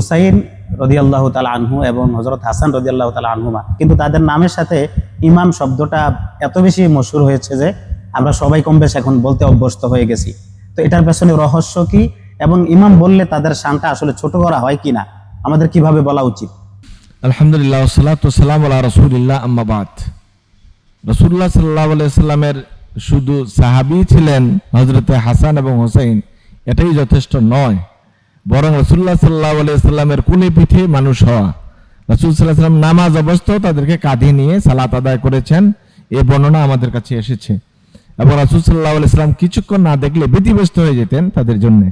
হুসাইন রদিয়াল্লাহ তালা আনহু এবং হজরত হাসান রদিয়াল্লাহ তালা আনহুমা। কিন্তু তাদের নামের সাথে ইমাম শব্দটা এত বেশি মশুর হয়েছে যে আমরা সবাই কম বেশ এখন বলতে অভ্যস্ত হয়ে গেছি। তো এটার পেছনে রহস্য কি এবং ইমাম বললে তাদের শানটা আসলে ছোট করা হয় কিনা আমাদের কীভাবে বলা উচিত? আলহামদুলিল্লাহ সালাম আল্লাহ রসুলিল্লাহ আম্মাবাদ রসুল্লাহ সাল্লাহ সাল্লামের শুধু সাহাবি ছিলেন হজরতে হাসান এবং হোসেন এটাই যথেষ্ট নয়। বরং রসুল্লাহ সাল্লাহ সাল্লামের কুলে পিঠে মানুষ হওয়া। রসুল সাল্লাহ সাল্লাম নামাজ অবস্থাও তাদেরকে কাঁধে নিয়ে সালাত আদায় করেছেন, এ বর্ণনা আমাদের কাছে এসেছে। এবং রসুল সাল্লাহ সাল্লাম কিছুক্ষণ না দেখলে ব্যতিব্যস্ত হয়ে যেতেন তাদের জন্যে।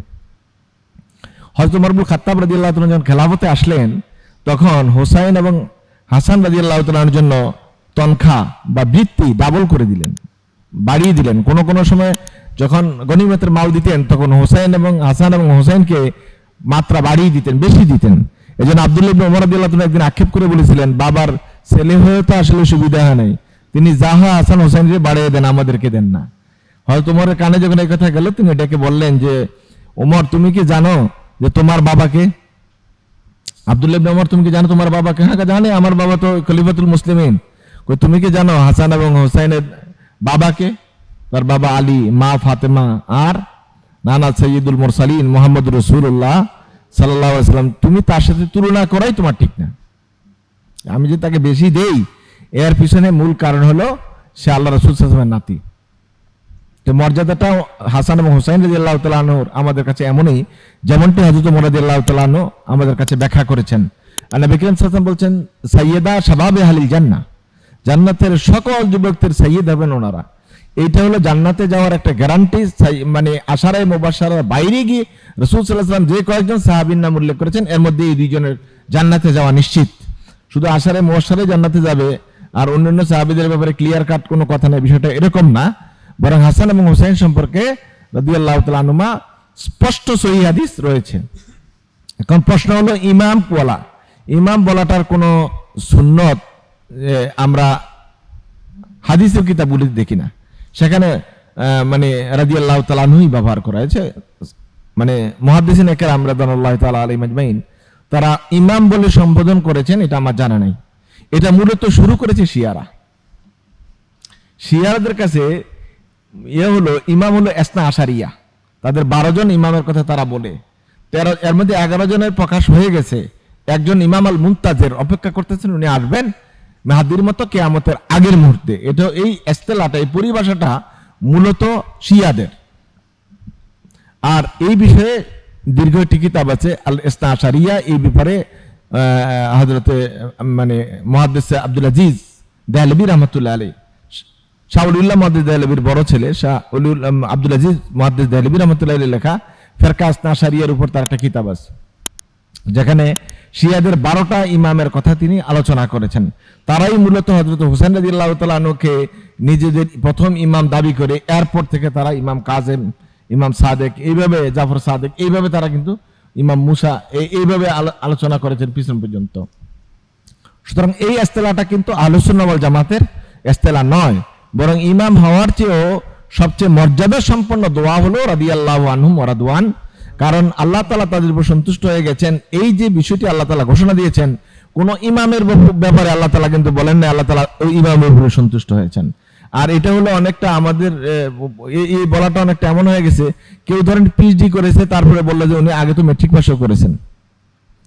হজরত মরবুল খাত্তাব রাজি আল্লাহ যখন খেলাফতে আসলেন, তখন হোসাইন এবং হাসান রাজি আল্লাহ তালার জন্য তনখা বা বৃত্তি ডাবল করে দিলেন, বাড়িয়ে দিলেন। কোনো কোনো সময় যখন গনিমতের মাল দিতেন, তখন হোসাইন এবং হাসান এবং হোসাইনকে মাত্রা বাড়িয়ে দিতেন, বেশি দিতেন। এই জন্য আবদুল্লাহ ওমর রাদিয়াল্লাহু একদিন আক্ষেপ করে বলেছিলেন, বাবার ছেলে হয়ে তো আসলে সুবিধা হয় নাই। তিনি যাহা হাসান হোসাইনকে বাড়িয়ে দেন, আমাদেরকে দেন না। হয়তো তোমার কানে যখন এই কথা গেল, তিনি এটাকে বললেন যে ওমর তুমি কি জানো যে তোমার বাবাকে? আব্দুল্লাহ ওমর তুমি কি জানো তোমার বাবাকে? হ্যাঁ জানি, আমার বাবা তো খলিফাতুল মুসলিমিন। তুমি কি জানো হাসান এবং হোসাইনের বাবাকে? তার বাবা আলী, মা ফাতেমা, আর নানা সৈয়দুল মুরসালিন মোহাম্মদ রসুল্লাহ সাল্লাহ সাল্লাম তুমি তার সাথে তুলনা করাই তোমার ঠিক না। আমি যে তাকে বেশি দেই, এর পিছনে মূল কারণ হলো সে আল্লাহ রসুল সাল্লামের নাতি। তো মর্যাদাটা হাসান এবং হুসাইন রাজি আল্লাহ তালানোর আমাদের কাছে এমনই, যেমনটি হজরত মোরাদি আল্লাহ তালানো আমাদের কাছে ব্যাখ্যা করেছেন। আর নবী করিম বলছেন সৈয়দা শাবাবে হালিল জান্না জান্নাতের সকল যুবকদের সৈয়দ হবেন ওনারা। এইটা হলো জান্নাতে যাওয়ার একটা গ্যারান্টি মানে আশারায় মোবাসারার বাইরে গিয়ে রসুল সাল্লাহাম যে কয়েকজন সাহাবির নাম উল্লেখ করেছেন, এর মধ্যে এই দুইজনের জান্নাতে যাওয়া নিশ্চিত। শুধু আশারায় মোবাসারে জান্নাতে যাবে আর অন্যান্য সাহাবিদের ব্যাপারে ক্লিয়ার কাট কোনো কথা নেই, বিষয়টা এরকম না। বরং হাসান এবং হুসাইন সম্পর্কে রদি আল্লাহ তালুমা স্পষ্ট সহি হাদিস রয়েছে। এখন প্রশ্ন হলো ইমাম বলা। ইমাম বলাটার কোনো সুন্নত আমরা হাদিসের কিতাবগুলি দেখি না। সেখানে মানে রাজি আল্লাহ তালানুই ব্যবহার করা হয়েছে। মানে মহাদিসিন একের আমরা তালা আলী মাজমাইন তারা ইমাম বলে সম্বোধন করেছেন, এটা আমার জানা নাই। এটা মূলত শুরু করেছে শিয়ারা। শিয়ারাদের কাছে ইয়ে হলো, ইমাম হলো এসনা আশারিয়া। তাদের বারো জন ইমামের কথা তারা বলে। তেরো, এর মধ্যে এগারো জনের প্রকাশ হয়ে গেছে। একজন ইমাম আল মুমতাজের অপেক্ষা করতেছেন, উনি আসবেন। মেহাদির মতো কেয়ামতের আগের মুহূর্তে। এটা এই এস্তেলাটা, এই পরিভাষাটা মূলত শিয়াদের। আর এই বিষয়ে দীর্ঘ একটি কিতাব আছে আল ইসনা আশারিয়া এই ব্যাপারে হজরতে মানে মহাদ্দেশ আব্দুল আজিজ দেহলবী রহমতুল্লাহ আলী শাহ শাহুল্লাহ মহাদ্দেশ দেহলবীর বড় ছেলে শাহ উলুল আব্দুল আজিজ মহাদ্দেশ দেহলবী রহমতুল্লাহ আলী লেখা ফেরকা ইসনা আশারিয়ার উপর তার একটা কিতাব আছে। যেখানে শিয়াদের বারোটা ইমামের কথা তিনি আলোচনা করেছেন। তারাই মূলত হজরত হুসেন রাজিল্লাহ তালুকে নিজেদের প্রথম ইমাম দাবি করে এয়ারপোর্ট থেকে তারা ইমাম কাজেম, ইমাম সাদেক, এইভাবে জাফর সাদেক, এইভাবে তারা কিন্তু ইমাম মুসা এইভাবে আলো- আলোচনা করেছেন পিছন পর্যন্ত। সুতরাং এই এস্তেলাটা কিন্তু আলোচনাবল জামাতের এস্তেলা নয়, বরং ইমাম হওয়ার চেয়েও সবচেয়ে মর্যাদা সম্পন্ন দোয়া হলো রাদি আল্লাহ আনহুম ওরাদওয়ান কারণ আল্লাহ তালা তাদের উপর সন্তুষ্ট হয়ে গেছেন। এই যে বিষয়টি আল্লাহ তালা ঘোষণা দিয়েছেন, কোন ইমামের ব্যাপ- ব্যাপারে আল্লাহ তালা কিন্তু বলেন না আল্লাহ তালা ওই ইমামের উপরে সন্তুষ্ট হয়েছেন। আর এটা হলো অনেকটা আমাদের এই- বলাটা অনেকটা এমন হয়ে গেছে, কেউ ধরেন পিএইচডি করেছে, তারপরে বলল যে উনি আগে তো মেট্রিক পাসও করেছেন।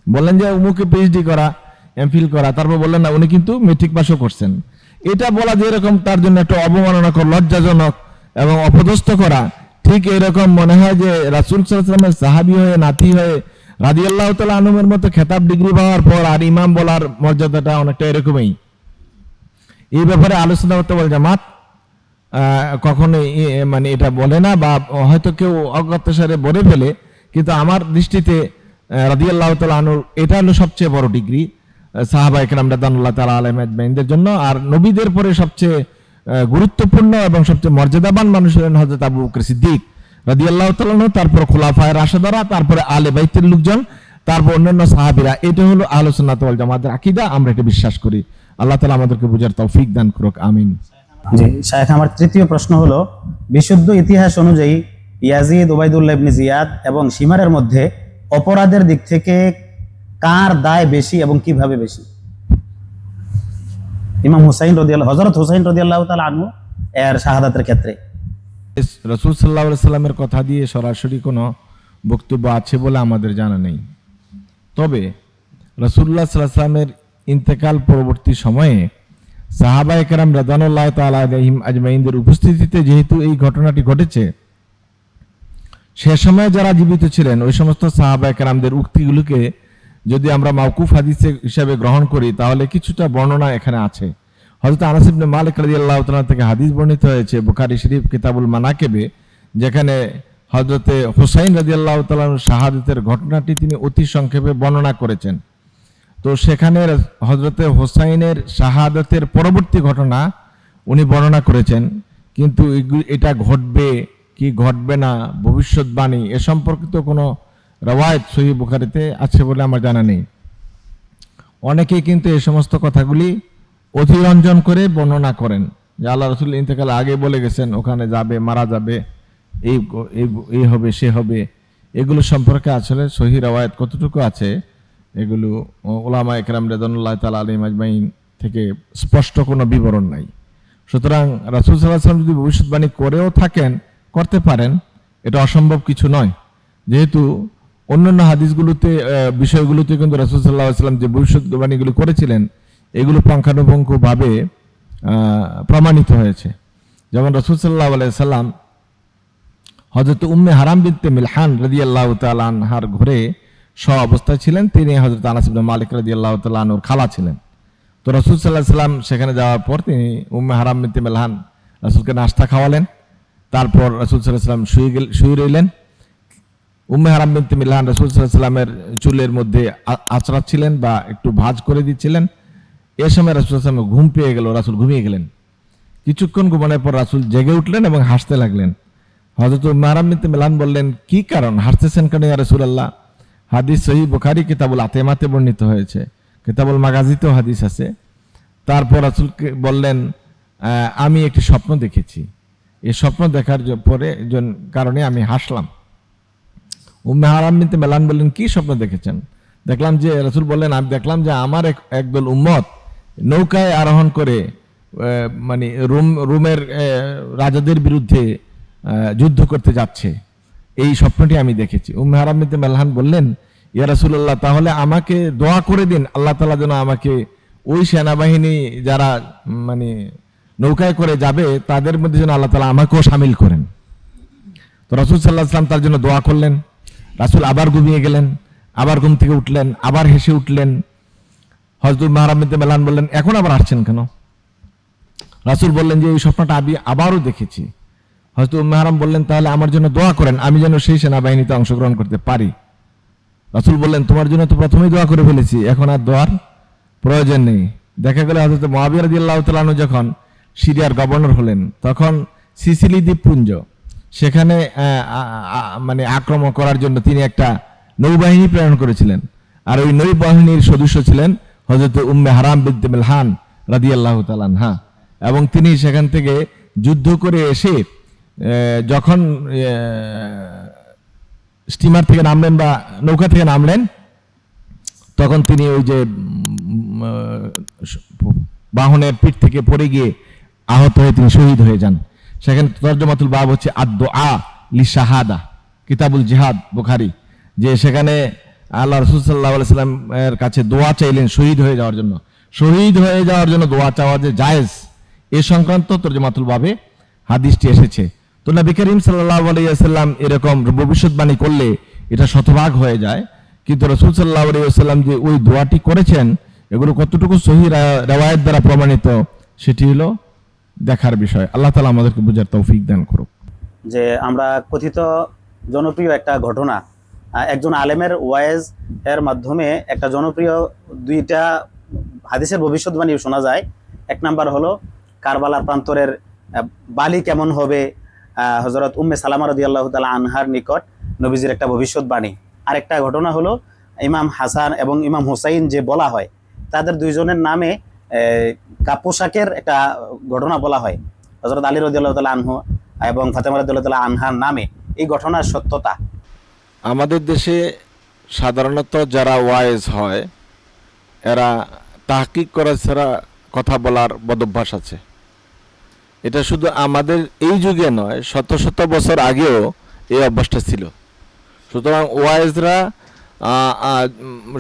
বললেন যে উমুকে পিএইচডি করা এমফিল করা, তারপর বললেন না, উনি কিন্তু মেট্রিক পাসও করছেন। এটা বলা যে এরকম তার জন্য একটা অবমাননাকর, লজ্জাজনক এবং অপদস্থ করা ঠিক এরকম মনে হয় যে রাসুল সাল্লামের সাহাবি হয়ে, নাতি হয়ে রাজি আল্লাহ তালা আনুমের মতো খেতাব ডিগ্রি পাওয়ার পর আর ইমাম বলার মর্যাদাটা অনেকটা এরকমই। এই ব্যাপারে আলোচনা করতে বল জামাত কখনো মানে এটা বলে না বা হয়তো কেউ অজ্ঞাত সারে বলে ফেলে, কিন্তু আমার দৃষ্টিতে রাদি আল্লাহ তালুর এটা হলো সবচেয়ে বড় ডিগ্রি সাহাবা একরাম রাদানুল্লাহ তালা আলম জন্য। আর নবীদের পরে সবচেয়ে গুরুত্বপূর্ণ এবং সবচেয়ে মর্যাদাবান মানুষ হলেন হজরত আবু বকর সিদ্দিক রাদি আল্লাহ তালু তারপর খোলাফায় রাশেদারা, তারপরে আলে বাইতের লোকজন, তারপর অন্যান্য সাহাবিরা। এটা হলো আলোচনা তোয়াল জামাতের আকিদা, আমরা এটা বিশ্বাস করি। আল্লাহ তালা আমাদেরকে বুঝার তৌফিক দান করুক, আমিন। জি আমার তৃতীয় প্রশ্ন হলো, বিশুদ্ধ ইতিহাস অনুযায়ী ইয়াজিদ ওবায়দুল্লাহ ইবনে জিয়াদ এবং সীমারের মধ্যে অপরাধের দিক থেকে কার দায় বেশি এবং কীভাবে বেশি? ইমাম হুসাইন রদিয়াল হজরত হুসাইন রদিয়াল্লাহ তালা আনহু, এর শাহাদাতের ক্ষেত্রে। রসুল সাল্লাহ সাল্লামের কথা দিয়ে সরাসরি কোনো বক্তব্য আছে বলে আমাদের জানা নেই। তবে রসুল্লাহ সাল্লাহ সাল্লামের ইন্তেকাল পরবর্তী সময়ে সাহাবা একরাম রাদানুল্লাহ তালা আলহিম আজমাইনদের উপস্থিতিতে যেহেতু এই ঘটনাটি ঘটেছে, সে সময় যারা জীবিত ছিলেন, ওই সমস্ত সাহাবা একরামদের উক্তিগুলোকে যদি আমরা মাউকুফ হাদিস হিসাবে গ্রহণ করি, তাহলে কিছুটা বর্ণনা এখানে আছে। হযরত আনাস ইবনে মালিক রাদিয়াল্লাহু তাআলা থেকে হাদিস বর্ণিত হয়েছে, বুখারী শরীফ কিতাবুল মানাকেবে, যেখানে হযরতে হুসাইন রাদিয়াল্লাহু তাআলার শাহাদাতের ঘটনাটি তিনি অতি সংক্ষেপে বর্ণনা করেছেন। তো সেখানে হজরতে হোসাইনের শাহাদাতের পরবর্তী ঘটনা উনি বর্ণনা করেছেন, কিন্তু এটা ঘটবে কি ঘটবে না, ভবিষ্যৎবাণী, এ সম্পর্কিত কোনো রওয়ায়ত সহি বুখারিতে আছে বলে আমার জানা নেই। অনেকেই কিন্তু এই সমস্ত কথাগুলি অতিরঞ্জন করে বর্ণনা করেন যে আল্লাহ রসুল ইন্তেকাল আগে বলে গেছেন, ওখানে যাবে, মারা যাবে, এই এই- হবে, সে হবে। এগুলো সম্পর্কে আসলে সহি রওয়ায়ত কতটুকু আছে, এগুলো ওলামা একরাম রেদনুল্লাহ তালা আলী মাজমাইন থেকে স্পষ্ট কোনো বিবরণ নাই। সুতরাং রাসুল সাল্লাহ সাল্লাম যদি ভবিষ্যৎবাণী করেও থাকেন, করতে পারেন, এটা অসম্ভব কিছু নয়। যেহেতু অন্যান্য হাদিসগুলোতে বিষয়গুলোতে কিন্তু রাসুল সাল্লাহ সাল্লাম যে ভবিষ্যৎবাণীগুলো করেছিলেন, এগুলো পুঙ্খানুপুঙ্খভাবে প্রমাণিত হয়েছে। যেমন রসুল সাল্লাহ সাল্লাম হজরত উম্মে হারাম বিনতে মিলহান রাদিয়াল্লাহ তালানহার ঘরে স্ব অবস্থায় ছিলেন। তিনি হজরত আনাস ইবনে মালিক রাদিয়াল্লাহু তাআলা আনহুর খালা ছিলেন। তো রসুল সাল্লাহ সাল্লাম সেখানে যাওয়ার পর তিনি উম্মে হারাম বিনতে মিলহান রসুলকে নাস্তা খাওয়ালেন। তারপর রসুল সাল্লাহ সাল্লাম শুয়ে গেল শুয়ে রইলেন। উম্মে হারাম বিনতে মিলহান রসুল সাল্লামের চুলের মধ্যে আঁচড়াচ্ছিলেন বা একটু ভাজ করে দিচ্ছিলেন। এ সময় রসুল সাল্লাম ঘুম পেয়ে গেল, রাসুল ঘুমিয়ে গেলেন। কিছুক্ষণ ঘুমানোর পর রাসুল জেগে উঠলেন এবং হাসতে লাগলেন। হজরত মারাম বিনতে মিলান বললেন, কি কারণ? হাসতেছেন কেন ইয়া রাসূলুল্লাহ? হাদিস সহি বুখারী, কিতাবুল আতেমাতে বর্ণিত হয়েছে। কিতাবুল মাগাজিতেও হাদিস আছে। তারপর রাসূলকে বললেন আমি একটি স্বপ্ন দেখেছি। এই স্বপ্ন দেখার পরে কারণে আমি হাসলাম। উম্মে হারাম বিনতে মেলান বললেন, কি স্বপ্ন দেখেছেন? দেখলাম যে রাসূল বললেন, আমি দেখলাম যে আমার এক, একদল উম্মত নৌকায় আরোহণ করে মানে রোম, রোমের রাজাদের বিরুদ্ধে যুদ্ধ করতে যাচ্ছে। এই স্বপ্নটি আমি দেখেছি। উম্মে হারাম মেলহান বললেন, ইয়া রাসূলুল্লাহ, তাহলে আমাকে দোয়া করে দিন, আল্লাহ তাআলা যেন আমাকে ওই সেনাবাহিনী যারা মানে নৌকায় করে যাবে, তাদের মধ্যে যেন আল্লাহ তাআলা আমাকেও সামিল করেন। তো রাসুল সাল্লাহ আসলাম তার জন্য দোয়া করলেন। রাসুল আবার ঘুমিয়ে গেলেন, আবার ঘুম থেকে উঠলেন, আবার হেসে উঠলেন। হজরত মাহরামিদ মেলান বললেন, এখন আবার আসছেন কেন? রাসুল বললেন যে, এই স্বপ্নটা আমি আবারও দেখেছি। হয়তো মেহরাম বললেন, তাহলে আমার জন্য দোয়া করেন, আমি যেন সেই সেনাবাহিনীতে অংশগ্রহণ করতে পারি। রাসুল বললেন, তোমার জন্য তো প্রথমেই দোয়া করে ফেলেছি, এখন আর দোয়ার প্রয়োজন নেই। দেখা গেল হজরত মহাবির দিল্লাহ তালানু যখন সিরিয়ার গভর্নর হলেন, তখন সিসিলি দ্বীপপুঞ্জ সেখানে মানে আক্রমণ করার জন্য তিনি একটা নৌবাহিনী প্রেরণ করেছিলেন। আর ওই নৌবাহিনীর সদস্য ছিলেন হজরত উম্মে হারাম বিদ্যে হান রাদি আল্লাহ তালানহা এবং তিনি সেখান থেকে যুদ্ধ করে এসে যখন স্টিমার থেকে নামলেন বা নৌকা থেকে নামলেন, তখন তিনি ওই যে বাহনের পিঠ থেকে পড়ে গিয়ে আহত হয়ে তিনি শহীদ হয়ে যান। সেখানে তর্জমাতুল বাব হচ্ছে আদ্দ আ লি শাহাদা কিতাবুল জিহাদ, বুখারি। যে সেখানে আল্লাহ রসুল সাল্লাহ সাল্লামের কাছে দোয়া চাইলেন শহীদ হয়ে যাওয়ার জন্য। শহীদ হয়ে যাওয়ার জন্য দোয়া চাওয়া যে জায়েজ। এ সংক্রান্ত তর্জমাতুল বাবে হাদিসটি এসেছে। তো নবী করিম সাল্লাহ আলাইসাল্লাম এরকম ভবিষ্যৎবাণী করলে এটা শতভাগ হয়ে যায়। কিন্তু রসুল সাল্লাহ আলাইসাল্লাম যে ওই দোয়াটি করেছেন, এগুলো কতটুকু সহি রেওয়ায়ত দ্বারা প্রমাণিত, সেটি হলো দেখার বিষয়। আল্লাহ তালা আমাদেরকে বুঝার তৌফিক দান করুক। যে আমরা কথিত জনপ্রিয় একটা ঘটনা একজন আলেমের ওয়াইজ এর মাধ্যমে একটা জনপ্রিয় দুইটা হাদিসের ভবিষ্যৎবাণী শোনা যায়। এক নাম্বার হলো কারবালার প্রান্তরের বালি কেমন হবে হজরত উম্মে সালামা রদি আল্লাহ তালা আনহার নিকট নবীজির একটা ভবিষ্যৎবাণী। আরেকটা ঘটনা হলো, ইমাম হাসান এবং ইমাম হুসাইন যে বলা হয়, তাদের দুইজনের নামে আহ, কা পোশাকের একটা ঘটনা বলা হয়। হজরত আলী রদিয়াল্লাহ তালা আনহু এবং ফাতেমা রদিয়াল্লাহ তালা আনহার নামে এই ঘটনার সত্যতা। আমাদের দেশে সাধারণত যারা ওয়াইজ হয় এরা তাহকিক করা ছাড়া কথা বলার বদভ্যাস আছে। এটা শুধু আমাদের এই যুগে নয় শত শত বছর আগেও এই অভ্যাসটা ছিল। সুতরাং ওয়াইজরা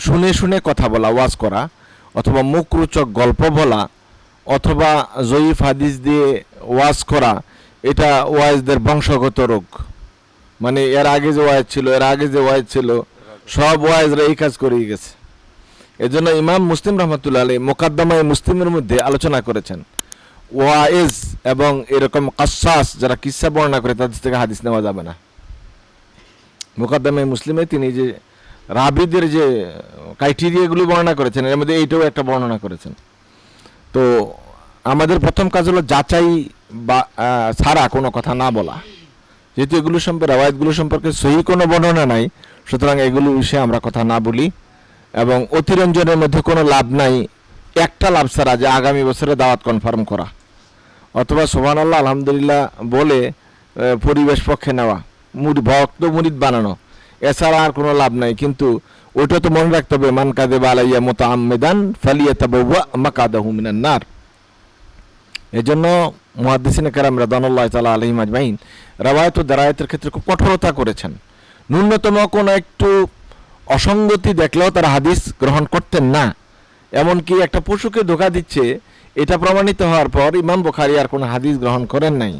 শুনে শুনে কথা বলা ওয়াজ করা অথবা মুখরোচক গল্প বলা, অথবা জয়ীফ হাদিস দিয়ে ওয়াজ করা, এটা ওয়াইজদের বংশগত রোগ। মানে এর আগে যে ওয়াইজ ছিল, এর আগে যে ওয়াইজ ছিল, সব ওয়াজরা এই কাজ করেই গেছে। এজন্য ইমাম মুসলিম রহমতুল্লাহ আলী মোকাদ্দমায় মুসলিমের মধ্যে আলোচনা করেছেন, ওয়াইজ এবং এরকম কাসাস যারা কিসা বর্ণনা করে, তাদের থেকে হাদিস নেওয়া যাবে না। মোকাদ্দমায় মুসলিমে তিনি যে রাবিদের যে ক্রাইটেরিয়াগুলি বর্ণনা করেছেন, এর মধ্যে এইটাও একটা বর্ণনা করেছেন। তো আমাদের প্রথম কাজ হলো যাচাই বা ছাড়া কোনো কথা না বলা। যেহেতু এগুলো সম্পর্কে, রাওয়ায়তগুলো সম্পর্কে সহি কোনো বর্ণনা নাই, সুতরাং এগুলো বিষয়ে আমরা কথা না বলি এবং অতিরঞ্জনের মধ্যে কোনো লাভ নাই, একটা লাভ ছাড়া যে আগামী বছরে দাওয়াত কনফার্ম করা। অথবা সোহান আল্লাহ আলহামদুলিল্লাহ বলে পরিবেশ পক্ষে নেওয়া, মুড়, ভক্ত মুরিদ বানানো। এছাড়া আর কোনো লাভ নাই, কিন্তু ওইটা তো মনে রাখতে হবে, মান কাদে বালাইয়া মতো আমেদান ফালিয়া তাবুয়া মাকাদাহু মিনান নার। জন্য মহাদিসিন কারাম রাদানুল্লাহ তালা আলহিম আজমাইন রাবায়ত ও দারায়তের ক্ষেত্রে খুব কঠোরতা করেছেন। ন্যূনতম কোনো একটু অসঙ্গতি দেখলেও তারা হাদিস গ্রহণ করতেন না। এমনকি একটা পশুকে ধোকা দিচ্ছে, এটা প্রমাণিত হওয়ার পর ইমাম বুখারী আর কোনো হাদিস গ্রহণ করেন নাই।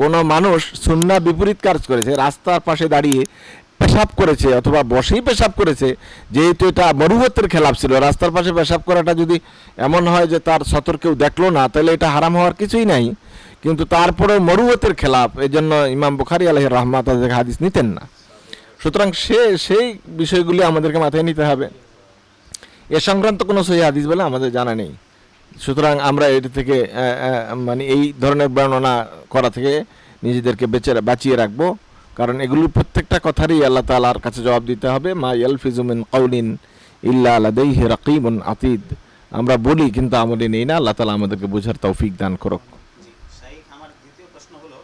কোনো মানুষ সুন্না বিপরীত কাজ করেছে, রাস্তার পাশে দাঁড়িয়ে পেশাব করেছে অথবা বসেই পেশাব করেছে, যেহেতু এটা মরুবতের খেলাপ ছিল, রাস্তার পাশে পেশাব করাটা যদি এমন হয় যে তার সতর কেউ দেখল না, তাহলে এটা হারাম হওয়ার কিছুই নাই। কিন্তু তারপরে মরুবতের খেলাপ এই জন্য ইমাম বুখারি আলহ রহমাত তাদের হাদিস নিতেন না। সুতরাং সে, সেই বিষয়গুলি আমাদেরকে মাথায় নিতে হবে। এ সংক্রান্ত কোনো সহি হাদিস বলে আমাদের জানা নেই। সুতরাং আমরা এটি থেকে মানে এই ধরনের বর্ণনা করা থেকে নিজেদেরকে বেঁচে, বাঁচিয়ে রাখব। কারণ এগুলো প্রত্যেকটা কথারই আল্লাহ তালার কাছে জবাব দিতে হবে, মা ইয়াল ফিজুমিন কৌলিন ইল্লা আলাদেই রাকিবুন আতিদ। আমরা বলি, কিন্তু আমলে নেই না, আল্লাহ তালা আমাদেরকে বোঝার তৌফিক দান করুক।